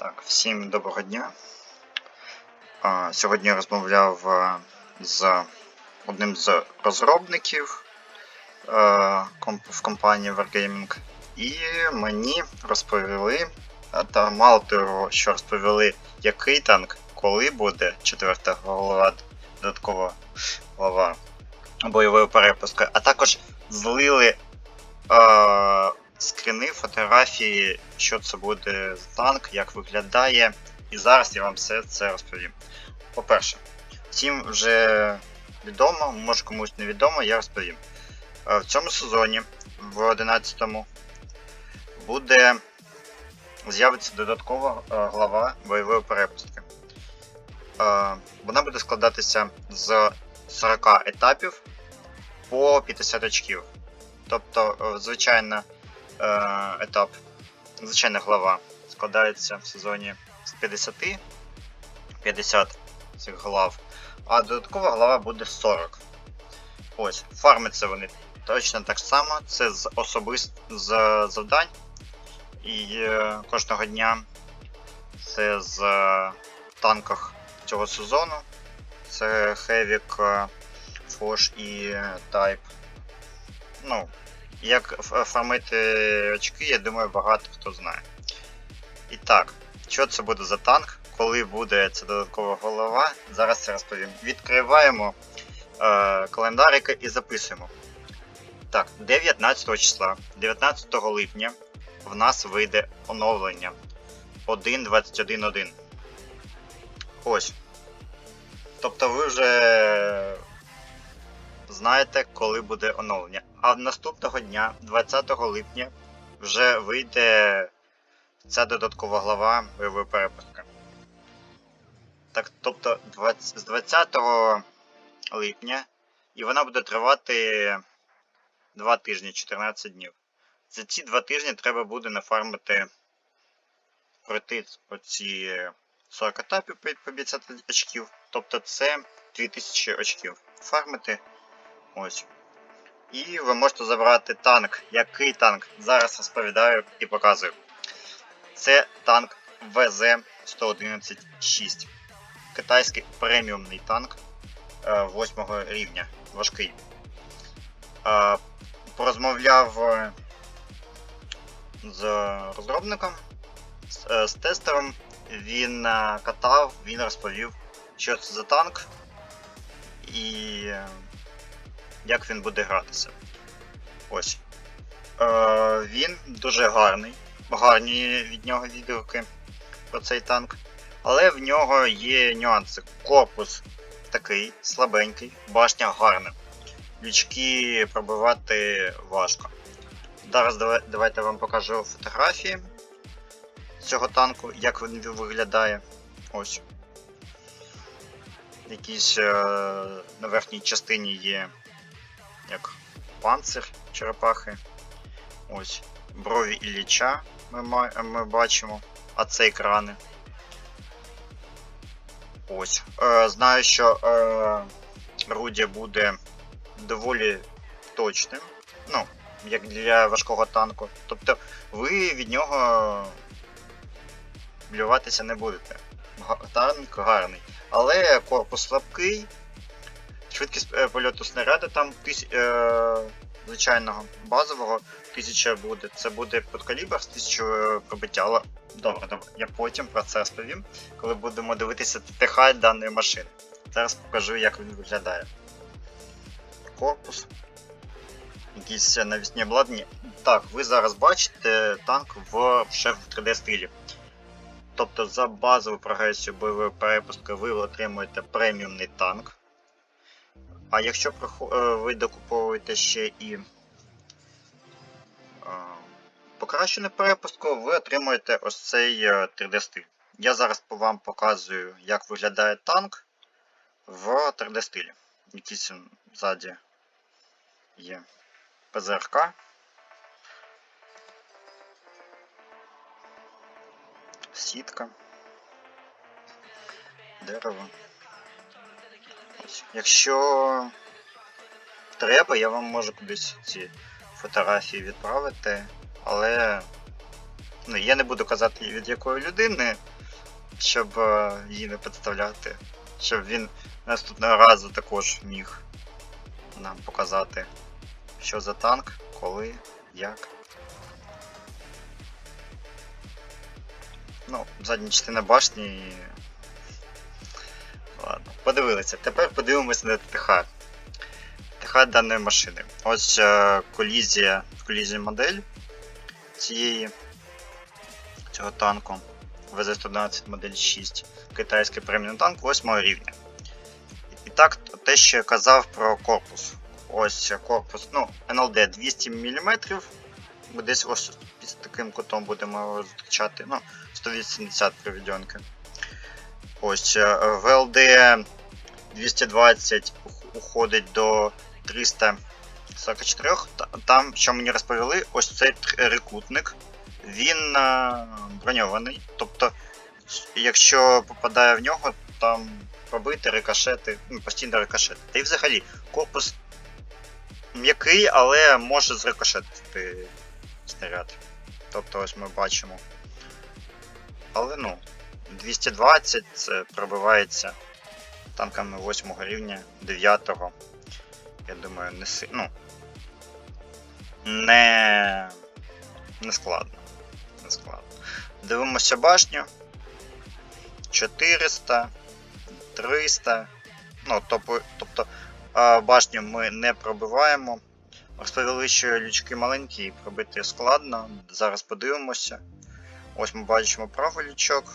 Так, всім доброго дня. Сьогодні я розмовляв е, з одним з розробників е, в компанії Wargaming, і мені розповіли, та мало того, що розповіли, який танк, коли буде четверта голова, додаткова глава бойової перепустки, а також злили скріни, фотографії, що це буде за танк, як виглядає. І зараз я вам все це розповім. По-перше, всім вже відомо, може комусь не відомо, я розповім. Е, В цьому сезоні, в 11-му, буде з'явиться додаткова е, глава бойової перепустки. Е, Вона буде складатися з 40 етапів по 50 очків. Тобто, звичайно, етап, звичайна глава складається в сезоні з 50, 50 цих глав, а додаткова глава буде 40. Ось, фармиться вони точно так само, це з особист з завдань. І е, кожного дня це з е, танках цього сезону. Це Havoc, Fosh і е, Type. Ну, як фармити очки, я думаю, багато хто знає. І так, що це буде за танк, коли буде ця додаткова голова, зараз це розповім. Відкриваємо е, календарики і записуємо. Так, 19 числа, 19 липня в нас вийде оновлення 1.21.1. Ось. Тобто ви вже знаєте, коли буде оновлення. А наступного дня, 20 липня, вже вийде ця додаткова глава бойової перепустки. Так, тобто 20, з 20 липня, і вона буде тривати 2 тижні, 14 днів. За ці 2 тижні треба буде нафармити пройти оці 40 етапів по 50 очків. Тобто це 2000 очків. Фармити. Ось. І ви можете забрати танк. Який танк? Зараз розповідаю і показую. Це танк ВЗ-111-6. Китайський преміумний танк 8 рівня. Важкий. Е, Порозмовляв е, з розробником, з, е, з тестером. Він е, катав, він розповів, що це за танк і е, як він буде гратися. Ось. Е, він дуже гарний. Гарні від нього відгуки про цей танк. Але в нього є нюанси. Корпус такий слабенький, башня гарна. Лючки пробивати важко. Зараз давай- давайте вам покажу фотографії цього танку, як він виглядає. Ось. Якісь е, на верхній частині є як панцир черепахи. Ось. Брові Ілліча ми, ми бачимо, а це екрани. Ось. Е, знаю, що е, Руді буде доволі точним. Ну, як для важкого танку. Тобто ви від нього блюватися не будете. Танк гарний. Але корпус слабкий. Швидкість е, польоту снаряду там тис... е... звичайного базового 1000 буде. Це буде подкалібр з 1000 пробиття. Але добре, добре. Я потім про це розповім, коли будемо дивитися ТТХ даної машини. Зараз покажу, як він виглядає. Корпус. Якісь навісні обладнання. Так, ви зараз бачите танк в вже в 3D стилі. Тобто за базову прогресію бойової перепустки ви отримуєте преміумний танк. А якщо е, ви докуповуєте ще і е, покращену перепустку, ви отримуєте ось цей е, 3D стиль. Я зараз вам показую, як виглядає танк в 3D стилі. Якийсь ззаді є ПЗРК. Сітка. Дерево. Якщо треба, я вам можу кудись ці фотографії відправити, але Ну, я не буду казати від якої людини, щоб е, її не представляти. Щоб він наступного разу також міг нам показати, що за танк, коли, як. Ну, задня частина башні. Ладно, подивилися. Тепер подивимося на ТТХ. ТТХ даної машини. Ось е, колізія, колізія модель цієї цього танку. ВЗ-111 модель 6. Китайський преміум танк 8 рівня. І так, те, що я казав про корпус. Ось корпус, ну, НЛД 200 мм. Ми десь ось під таким кутом будемо зустрічати. Ну, 180 проведенки. Ось е, ВЛД 220 уходить до 344. Там, що мені розповіли, ось цей трикутник, він е, броньований. Тобто, якщо попадає в нього, там пробити рикошети, ну, постійно рикошети. Та й взагалі, корпус м'який, але може зрикошетити снаряд. Тобто ось ми бачимо. Але ну, 220 це пробивається танками 8 рівня, 9. Я думаю, не си... ну, не... не складно. Не складно. Дивимося башню. 400, 300. Ну, тобто, тобто башню ми не пробиваємо. Розповіли, що лючки маленькі і пробити складно. Зараз подивимося. Ось ми бачимо правий лючок.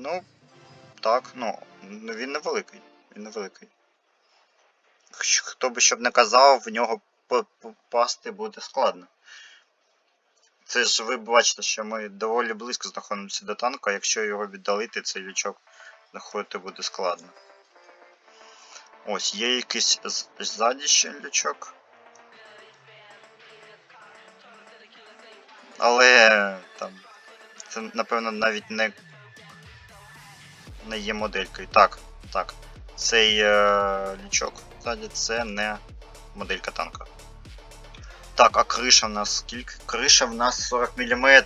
Ну, так, ну, ну, він невеликий. Він невеликий. Хто би щоб не казав, в нього попасти буде складно. Це ж ви бачите, що ми доволі близько знаходимося до танка, якщо його віддалити, цей лючок знаходити буде складно. Ось, є якийсь ззаді ще лючок. Але там. Це, напевно, навіть не. Не є моделькою. Так, так. Цей е, лючок ззаді це не моделька танка. Так, а криша в нас скільки? Криша в нас 40 мм.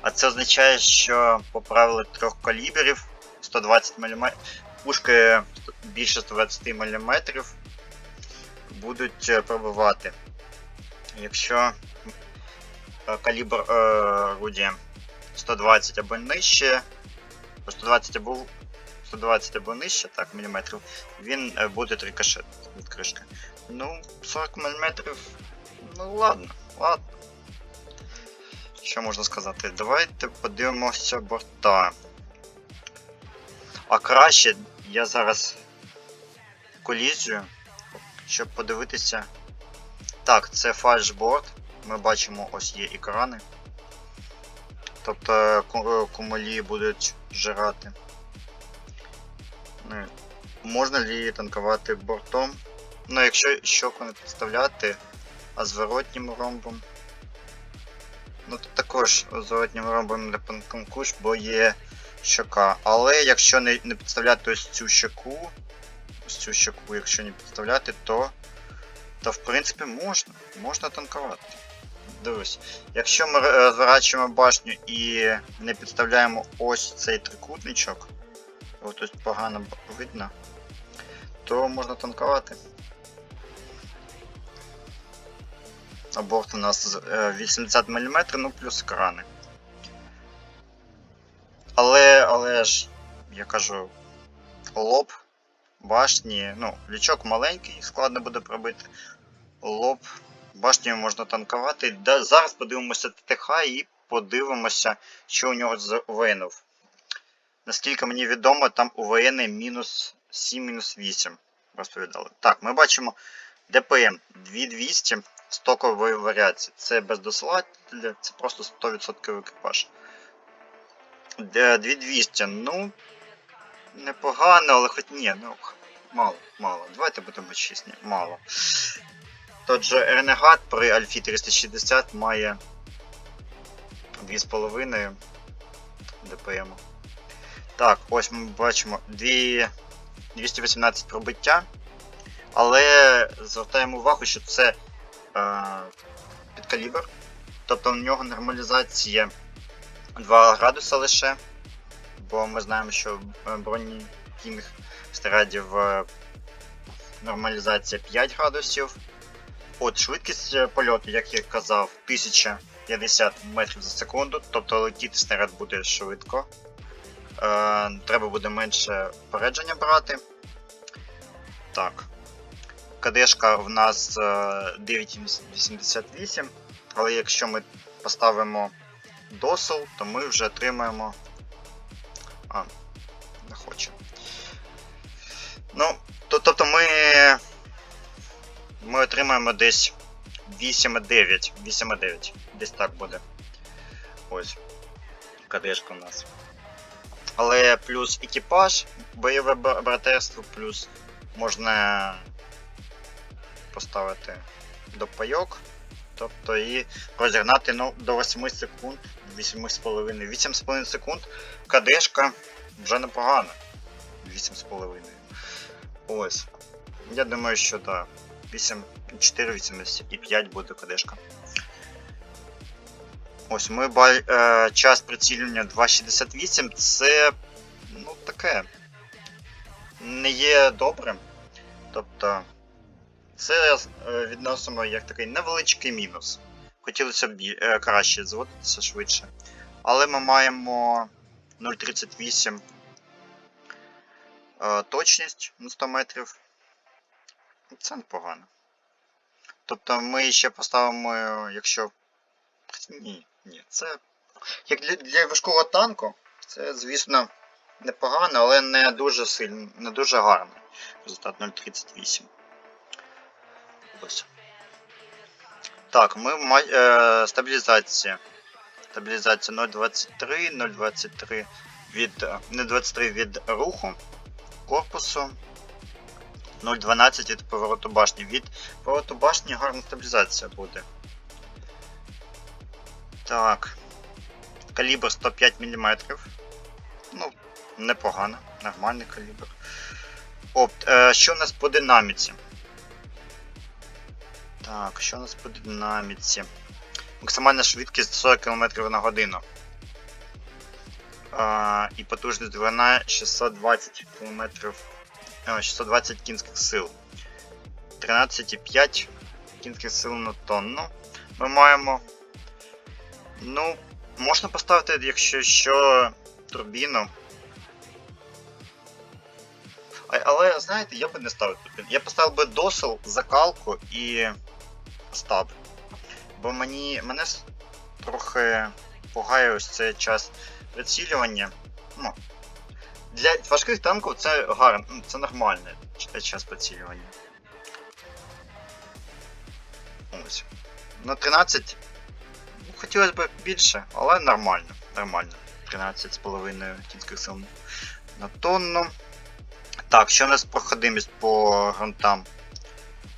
А це означає, що поправили трьох калібрів 120 мм. Пушки більше 120 мм будуть е, пробивати. Якщо калібр е, орудія 120 або нижче, 120 або 120 або нижче, так, міліметрів, він е, буде рикошет від кришки. Ну, 40 мм, ну ладно, ладно. Що можна сказати? Давайте подивимося борта. А краще я зараз колізію, щоб подивитися. Так, це фальшборд. Ми бачимо, ось є екрани. Тобто е, будуть жирати. Ну, Можна ли танкувати бортом? Ну, якщо щоку не підставляти, а зворотнім ромбом. Ну тут також зворотнім ромбом не танкуєш, бо є щока. Але якщо не, не підставляти ось цю щоку, ось цю щоку, якщо не підставляти, то, то в принципі можна. Можна танкувати. Дивись, якщо ми е, розворачуємо башню і не підставляємо ось цей трикутничок, от ось погано видно, то можна танкувати. А борт у нас е, 80 мм, ну плюс крани. Але, але ж, я кажу, лоб башні, ну, лючок маленький, складно буде пробити. Лоб башнею можна танкувати. Да, зараз подивимося ТТХ і подивимося, що у нього з ВНів. Наскільки мені відомо, там у ВН мінус 7-8 розповідали. Так, ми бачимо ДПМ 2200 стокової варіації. Це без досилателя, це просто 100% екіпаж. 2200, ну, непогано, але хоч ні, ну, мало, мало. Давайте будемо чесні, мало. Тот же Ренегат при Альфі 360 має 2,5 ДПМ. Так, ось ми бачимо 2, 218 пробиття. Але звертаємо увагу, що це е, підкалібр. Тобто в нього нормалізація 2 градуса лише. Бо ми знаємо, що е, броні Кінг Страдів е, нормалізація 5 градусів. От швидкість е, польоту, як я казав, 1050 метрів за секунду, тобто летіти снаряд буде швидко. Е, треба буде менше попередження брати. Так. КДшка в нас е, 9,88, але якщо ми поставимо досел, то ми вже отримаємо. А, не хочу. Ну, то, тобто ми. Ми отримаємо десь 8,9. 8,9. Десь так буде. Ось. КДшка у нас. Але плюс екіпаж, бойове братерство, плюс можна поставити до пайок. Тобто і розігнати ну, до 8 секунд, 8,5. 8,5 секунд КДшка вже непогано. 8,5. Ось. Я думаю, що так. 8, 4,85 буде КДшка. Ось ми е, час прицілювання 2,68. Це ну таке. Не є добрим. Тобто. Це е, відносимо як такий невеличкий мінус. Хотілося б е, краще зводитися швидше. Але ми маємо 0,38 е, точність на 100 метрів. Це непогано. Тобто ми ще поставимо, якщо. Ні, ні, це. Як для, для важкого танку, це, звісно, непогано, але не дуже сильно, не дуже гарно. Результат 0,38. Ось. Так, ми е, стабілізація. Стабілізація 0.23, 0.23 від. е, Не 23 від руху корпусу. 0.12 від повороту башні. Від повороту башні гарна стабілізація буде. Так. Калібр 105 мм. Ну, непогано, нормальний калібр. Опт, е, що у нас по динаміці? Так, що у нас по динаміці? Максимальна швидкість 40 км на годину. А, і потужність двигуна 620 км. А, 620 кінських сил. 13,5 кінських сил на тонну. Ми маємо. Ну, можна поставити, якщо що, турбіну. А- Але, знаєте, я би не ставив турбіну. Я поставив би досел, закалку і стаб. Бо мені мене трохи пугає ось цей час прицілювання. Ну, для важких танків це гарно, ну, це нормальний ч- час прицілювання. Ось. На 13. Ну, хотілося б більше, але нормально. Нормально. 13,5 кінських сил на тонну. Так, що у нас проходимість по ґрунтам?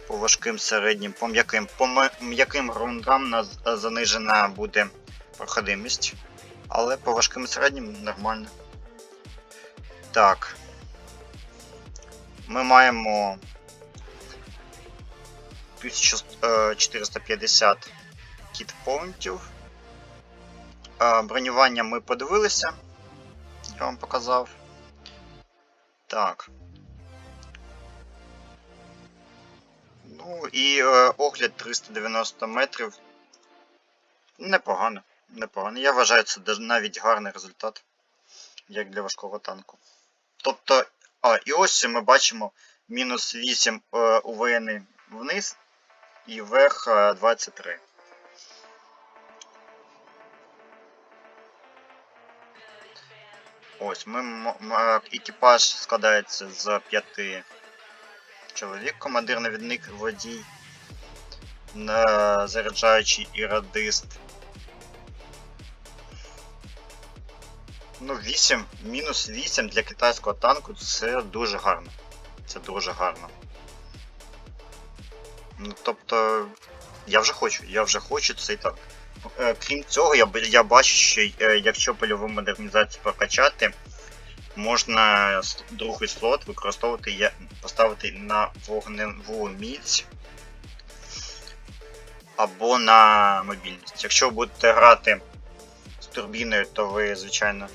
По важким середнім, по м'яким. По м'яким ґрунтам у нас занижена буде проходимість. Але по важким середнім нормально. Так. Ми маємо 1450 кітпоінтів. Е, Бронювання ми подивилися. Я вам показав. Так. Ну і е, огляд 390 метрів. Непогано. Непогано. Я вважаю, це навіть гарний результат, як для важкого танку. Тобто, а, і ось ми бачимо мінус 8 е, у воєнний вниз і вверх е, 23. Ось, ми, е, екіпаж складається з 5 чоловік, командир, навідник, водій, заряджаючий і радист. Ну, 8, мінус 8 для китайського танку це дуже гарно. Це дуже гарно. Ну, тобто, я вже хочу, я вже хочу цей танк. Е, Крім цього, я, я бачу, що е, якщо польову модернізацію прокачати, можна другий слот використовувати, поставити на вогневу міць. або на мобільність. Якщо ви будете грати з турбіною, то ви, звичайно,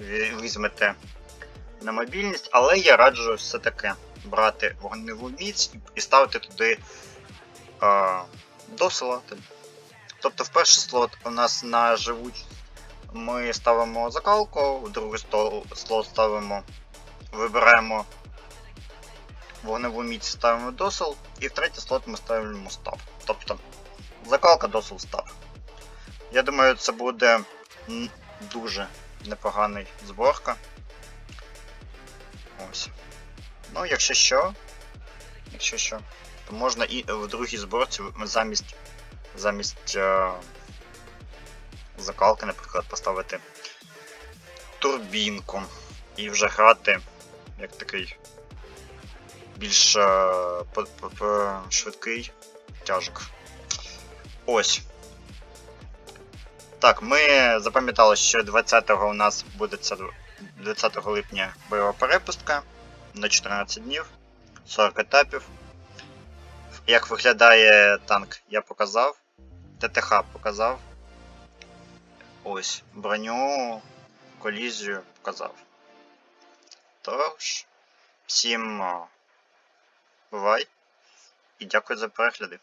візьмете на мобільність, але я раджу все-таки брати вогневу міць і- ставити туди а, досила. Тобто в перший слот у нас на живучість ми ставимо закалку, в другий слот ставимо, вибираємо вогневу міць, ставимо досил, і в третій слот ми ставимо став. Тобто закалка, досил, став. Я думаю, це буде дуже непоганий зборка. Ось. Ну, якщо що, якщо що, то можна і в другій зборці замість замість е, закалки, наприклад, поставити турбінку і вже грати як такий більш е, швидкий тяжик. Ось. Так, ми запам'ятали, що 20-го у нас буде 20 липня бойова перепустка на 14 днів, 40 етапів. Як виглядає танк, я показав. ТТХ показав. Ось, броню, колізію показав. Тож, всім бувай і дякую за перегляди.